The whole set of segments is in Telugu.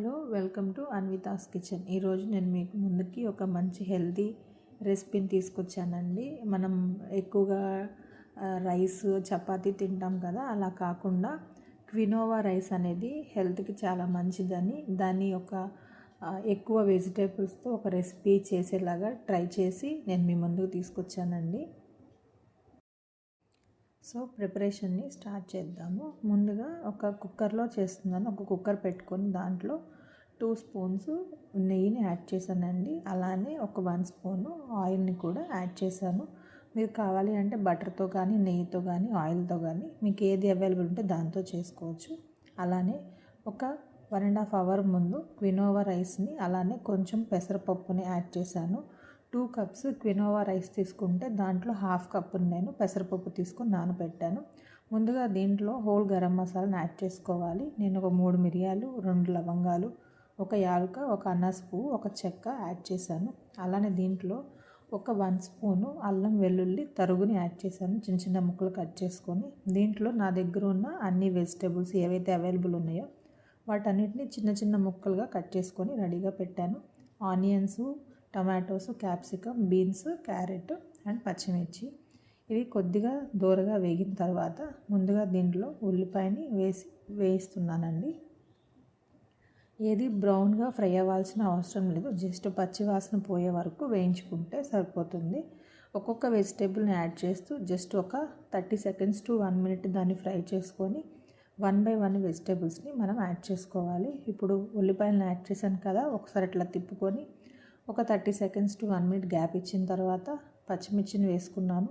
Hello welcome to Anvita's kitchen. ఈరోజు నేను మీకు ముందుకి ఒక మంచి హెల్తీ రెసిపీని తీసుకొచ్చానండి. మనం ఎక్కువగా రైస్ చపాతీ తింటాం కదా అలా కాకుండా క్వినోవా రైస్ అనేది హెల్త్కి చాలా మంచిదని దాన్ని ఒక ఎక్కువ వెజిటేబుల్స్తో ఒక రెసిపీ చేసేలాగా ట్రై చేసి నేను మీ ముందుకు తీసుకొచ్చానండి. సో ప్రిపరేషన్ని స్టార్ట్ చేద్దాము. ముందుగా ఒక కుక్కర్లో చేస్తున్నాను. ఒక కుక్కర్ పెట్టుకొని దాంట్లో టూ స్పూన్స్ నెయ్యిని యాడ్ చేశానండి. అలానే ఒక వన్ స్పూను ఆయిల్ని కూడా యాడ్ చేశాను. మీరు కావాలి అంటే బటర్తో కానీ నెయ్యితో కానీ ఆయిల్తో కానీ మీకు ఏది అవైలబుల్ ఉంటే దాంతో చేసుకోవచ్చు. అలానే ఒక వన్ అండ్ హాఫ్ అవర్ ముందు క్వినోవా రైస్ని అలానే కొంచెం పెసరపప్పుని యాడ్ చేశాను. టూ కప్స్ క్వినోవా రైస్ తీసుకుంటే దాంట్లో హాఫ్ కప్పుని నేను పెసరపప్పు తీసుకొని నానబెట్టాను. ముందుగా దీంట్లో హోల్ గరం మసాలాను యాడ్ చేసుకోవాలి. నేను ఒక మూడు మిరియాలు రెండు లవంగాలు ఒక యాలుక ఒక అనాస పువ్వు ఒక చెక్క యాడ్ చేశాను. అలానే దీంట్లో ఒక వన్ స్పూను అల్లం వెల్లుల్లి తరుగుని యాడ్ చేశాను. చిన్న చిన్న ముక్కలు కట్ చేసుకొని దీంట్లో నా దగ్గర ఉన్న అన్ని వెజిటేబుల్స్ ఏవైతే అవైలబుల్ ఉన్నాయో వాటన్నిటిని చిన్న చిన్న ముక్కలుగా కట్ చేసుకొని రెడీగా పెట్టాను. Onions tomatoes capsicum beans carrot and పచ్చిమిర్చి. ఇవి కొద్దిగా దూరగా వేగిన తర్వాత ముందుగా దీంట్లో ఉల్లిపాయని వేసి వేయిస్తున్నానండి. ఏది బ్రౌన్గా ఫ్రై అవ్వాల్సిన అవసరం లేదు. జస్ట్ పచ్చి వాసన పోయే వరకు వేయించుకుంటే సరిపోతుంది. ఒక్కొక్క వెజిటేబుల్ని యాడ్ చేస్తూ జస్ట్ ఒక thirty seconds to one minute దాన్ని ఫ్రై చేసుకొని వన్ బై వన్ వెజిటేబుల్స్ని మనం యాడ్ చేసుకోవాలి. ఇప్పుడు ఉల్లిపాయలను యాడ్ చేశాను కదా ఒకసారి అట్లా తిప్పుకొని ఒక thirty seconds to one minute gap ఇచ్చిన తర్వాత పచ్చిమిర్చిని వేసుకున్నాను.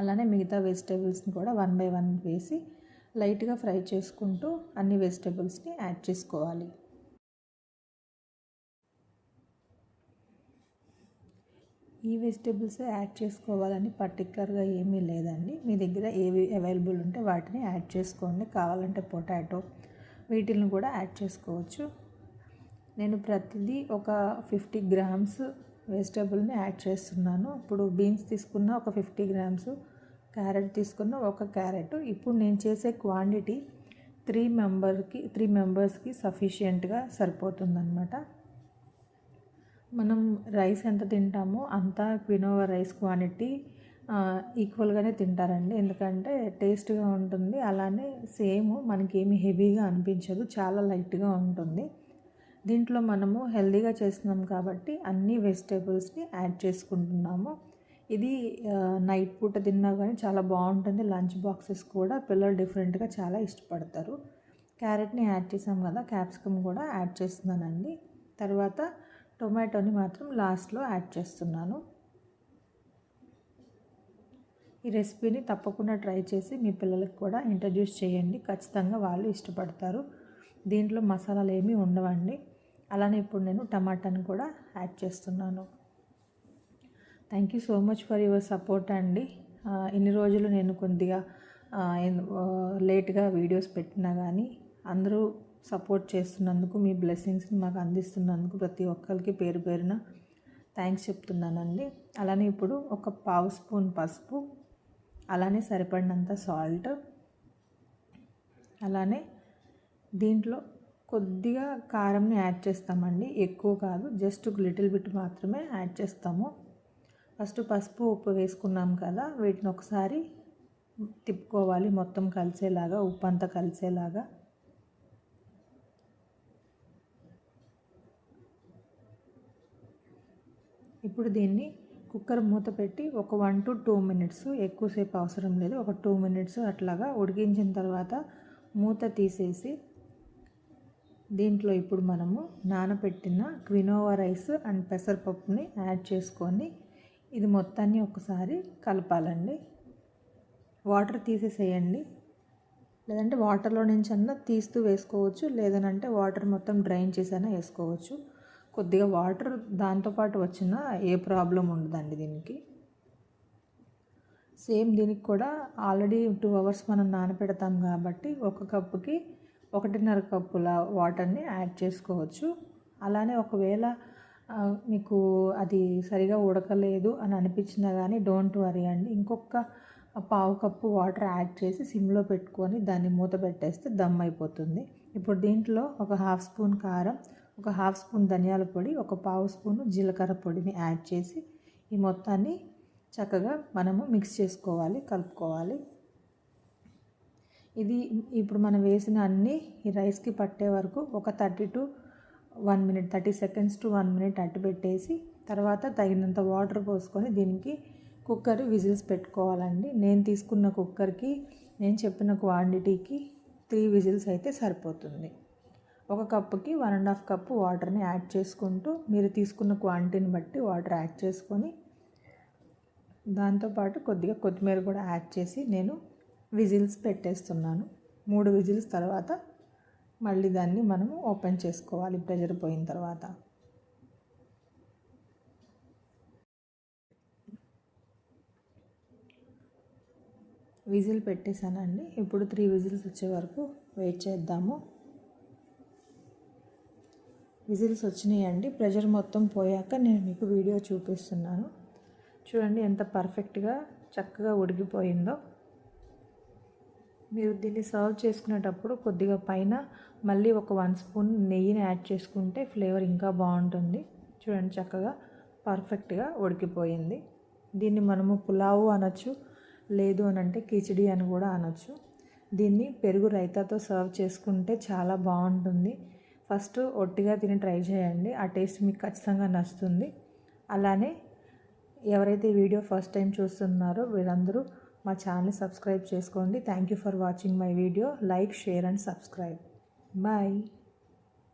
అలానే మిగతా వెజిటేబుల్స్ని కూడా వన్ బై వన్ వేసి లైట్గా ఫ్రై చేసుకుంటూ అన్ని వెజిటేబుల్స్ని యాడ్ చేసుకోవాలి. ఈ వెజిటేబుల్స్ యాడ్ చేసుకోవాలని పర్టికులర్గా ఏమీ లేదండి. మీ దగ్గర ఏవి అవైలబుల్ ఉంటే వాటిని యాడ్ చేసుకోండి. కావాలంటే పొటాటో వీటిని కూడా యాడ్ చేసుకోవచ్చు. నేను ప్రతిదీ ఒక ఫిఫ్టీ గ్రామ్స్ వెజిటేబుల్ని యాడ్ చేస్తున్నాను. ఇప్పుడు బీన్స్ తీసుకున్న ఒక ఫిఫ్టీ గ్రామ్స్ క్యారెట్ తీసుకున్న ఒక క్యారెట్. ఇప్పుడు నేను చేసే క్వాంటిటీ త్రీ మెంబర్కి త్రీ మెంబర్స్కి సఫిషియెంట్గా సరిపోతుందన్నమాట. మనం రైస్ ఎంత తింటామో అంత క్వినోవా రైస్ క్వాంటిటీ ఈక్వల్గానే తింటారండి. ఎందుకంటే టేస్ట్గా ఉంటుంది. అలానే సేమ్ మనకి ఏమి హెవీగా అనిపించదు. చాలా లైట్గా ఉంటుంది. దీంట్లో మనము హెల్దీగా చేస్తున్నాం కాబట్టి అన్ని వెజిటేబుల్స్ని యాడ్ చేసుకుంటున్నాము. ఇది నైట్ పూట తిన్నా కానీ చాలా బాగుంటుంది. లంచ్ బాక్సెస్ కూడా పిల్లలు డిఫరెంట్గా చాలా ఇష్టపడతారు. క్యారెట్ని యాడ్ చేసాం కదా క్యాప్సికమ్ కూడా యాడ్ చేస్తున్నానండి. తర్వాత టొమాటోని మాత్రం లాస్ట్లో యాడ్ చేస్తున్నాను. ఈ రెసిపీని తప్పకుండా ట్రై చేసి మీ పిల్లలకు కూడా ఇంట్రడ్యూస్ చేయండి. ఖచ్చితంగా వాళ్ళు ఇష్టపడతారు. దీంట్లో మసాలాలు ఏమీ ఉండవండి. అలానే ఇప్పుడు నేను టమాటాని కూడా యాడ్ చేస్తున్నాను. Thank you so much for your support అండి. ఇన్ని రోజులు నేను కొద్దిగా లేట్గా వీడియోస్ పెట్టినా కానీ అందరూ సపోర్ట్ చేస్తున్నందుకు మీ బ్లెస్సింగ్స్ని మాకు అందిస్తున్నందుకు ప్రతి ఒక్కరికి పేరు పేరున థ్యాంక్స్ చెప్తున్నానండి. అలానే ఇప్పుడు ఒక పావు స్పూన్ పసుపు అలానే సరిపడినంత సాల్ట్ అలానే దీంట్లో కొద్దిగా కారంని యాడ్ చేస్తామండి. ఎక్కువ కాదు జస్ట్ లిటిల్ బిట్ మాత్రమే యాడ్ చేస్తాము. ఫస్ట్ పసుపు ఉప్పు వేసుకున్నాం కదా వీటిని ఒకసారి తిప్పుకోవాలి మొత్తం కలిసేలాగా ఉప్పు అంతా కలిసేలాగా. ఇప్పుడు దీన్ని కుక్కర్ మూత పెట్టి ఒక వన్ టు టూ మినిట్స్ ఎక్కువసేపు అవసరం లేదు ఒక టూ మినిట్స్ అట్లాగా ఉడికించిన తర్వాత మూత తీసేసి దీంట్లో ఇప్పుడు మనము నానబెట్టిన క్వినోవా రైస్ అండ్ పెసరపప్పుని యాడ్ చేసుకొని ఇది మొత్తాన్ని ఒకసారి కలపాలండి. వాటర్ తీసేసేయండి. లేదంటే వాటర్లో నుంచి అన్నా తీస్తూ వేసుకోవచ్చు. లేదనంటే వాటర్ మొత్తం డ్రైన్ చేసైనా వేసుకోవచ్చు. కొద్దిగా వాటర్ దాంతోపాటు వచ్చినా ఏ ప్రాబ్లం ఉండదండి దీనికి. సేమ్ దీనికి కూడా ఆల్రెడీ టూ అవర్స్ మనం నానపెడతాం కాబట్టి ఒక కప్పుకి ఒకటిన్నర కప్పుల వాటర్ని యాడ్ చేసుకోవచ్చు. అలానే ఒకవేళ మీకు అది సరిగా ఉడకలేదు అని అనిపించినా కానీ డోంట్ వరీ అండి. ఇంకొక పావు కప్పు వాటర్ యాడ్ చేసి సిమ్లో పెట్టుకొని దాన్ని మూత పెట్టేస్తే దమ్ అయిపోతుంది. ఇప్పుడు దీంట్లో ఒక హాఫ్ స్పూన్ కారం ఒక హాఫ్ స్పూన్ ధనియాల పొడి ఒక పావు స్పూన్ జీలకర్ర పొడిని యాడ్ చేసి ఈ మొత్తాన్ని చక్కగా మనము మిక్స్ చేసుకోవాలి కలుపుకోవాలి. ఇది ఇప్పుడు మనం వేసిన అన్ని ఈ రైస్కి పట్టే వరకు ఒక thirty to one minute thirty seconds to one minute అట్టు పెట్టేసి తర్వాత తగినంత వాటర్ పోసుకొని దీనికి కుక్కర్ విజిల్స్ పెట్టుకోవాలండి. నేను తీసుకున్న కుక్కర్కి నేను చెప్పిన క్వాంటిటీకి త్రీ విజిల్స్ అయితే సరిపోతుంది. ఒక కప్పుకి వన్ అండ్ హాఫ్ కప్పు వాటర్ని యాడ్ చేసుకుంటూ మీరు తీసుకున్న క్వాంటిటీని బట్టి వాటర్ యాడ్ చేసుకొని దాంతోపాటు కొద్దిగా కొత్తిమీర కూడా యాడ్ చేసి నేను విజిల్స్ పెట్టేస్తున్నాను. మూడు విజిల్స్ తర్వాత మళ్ళీ దాన్ని మనము ఓపెన్ చేసుకోవాలి ప్రెషర్ పోయిన తర్వాత. విజిల్ పెట్టేశానండి. ఇప్పుడు త్రీ విజిల్స్ వచ్చే వరకు వెయిట్ చేద్దాము. విజిల్స్ వచ్చినాయండి. ప్రెషర్ మొత్తం పోయాక నేను మీకు వీడియో చూపిస్తున్నాను. చూడండి ఎంత పర్ఫెక్ట్గా చక్కగా ఉడికిపోయిందో. మీరు దీన్ని సర్వ్ చేసుకునేటప్పుడు కొద్దిగా పైన మళ్ళీ ఒక వన్ స్పూన్ నెయ్యిని యాడ్ చేసుకుంటే ఫ్లేవర్ ఇంకా బాగుంటుంది. చూడండి చక్కగా పర్ఫెక్ట్గా ఉడికిపోయింది. దీన్ని మనము పులావు అనొచ్చు లేదు అని అంటే కిచిడి అని కూడా అనొచ్చు. దీన్ని పెరుగు రైతాతో సర్వ్ చేసుకుంటే చాలా బాగుంటుంది. ఫస్ట్ ఒట్టిగా తిని ట్రై చేయండి. ఆ టేస్ట్ మీకు ఖచ్చితంగా నచ్చుతుంది. అలానే ఎవరైతే వీడియో ఫస్ట్ టైం చూస్తున్నారో వీరందరూ మా ఛానల్ సబ్స్క్రైబ్ చేసుకోండి. Thank you for watching my video like share and subscribe bye